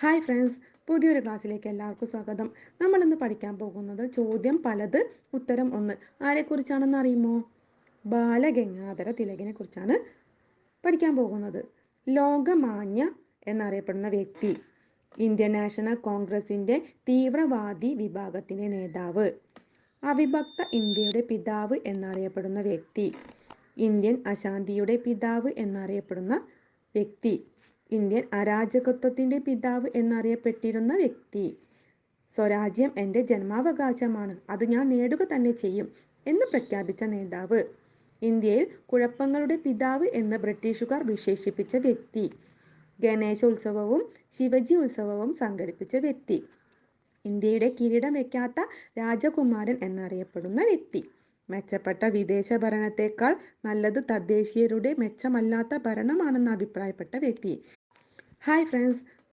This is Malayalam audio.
ഹായ് ഫ്രണ്ട്സ് പുതിയൊരു ക്ലാസ്സിലേക്ക് എല്ലാവർക്കും സ്വാഗതം. നമ്മൾ ഇന്ന് പഠിക്കാൻ പോകുന്നത് ചോദ്യം പലത് ഉത്തരം ഒന്ന്. ആരെക്കുറിച്ചാണെന്ന് അറിയുമോ? ബാലഗംഗാധര തിലകിനെ കുറിച്ചാണ് പഠിക്കാൻ പോകുന്നത്. ലോകമാന്യ എന്നറിയപ്പെടുന്ന വ്യക്തി ഇന്ത്യൻ നാഷണൽ കോൺഗ്രസിന്റെ തീവ്രവാദി വിഭാഗത്തിന്റെ നേതാവ് അവിഭക്ത ഇന്ത്യയുടെ പിതാവ് എന്നറിയപ്പെടുന്ന വ്യക്തി ഇന്ത്യൻ അശാന്തിയുടെ പിതാവ് എന്നറിയപ്പെടുന്ന വ്യക്തി ഇന്ത്യൻ അരാജകത്വത്തിന്റെ പിതാവ് എന്നറിയപ്പെട്ടിരുന്ന വ്യക്തി. സ്വരാജ്യം എന്റെ ജന്മാവകാശമാണ്. അത് ഞാൻ നേടുക തന്നെ ചെയ്യും എന്ന് പ്രഖ്യാപിച്ച നേതാവ്. ഇന്ത്യയിൽ കുഴപ്പങ്ങളുടെ പിതാവ് എന്ന് ബ്രിട്ടീഷുകാർ വിശേഷിപ്പിച്ച വ്യക്തി. ഗണേശ ഉത്സവവും ശിവജി ഉത്സവവും സംഘടിപ്പിച്ച വ്യക്തി. ഇന്ത്യയുടെ കിരീടം വയ്ക്കാത്ത രാജകുമാരൻ എന്നറിയപ്പെടുന്ന വ്യക്തി. മെച്ചപ്പെട്ട വിദേശ ഭരണത്തെക്കാൾ നല്ലത് തദ്ദേശീയരുടെ മെച്ചമല്ലാത്ത ഭരണമാണെന്ന് അഭിപ്രായപ്പെട്ട വ്യക്തി. Hi friends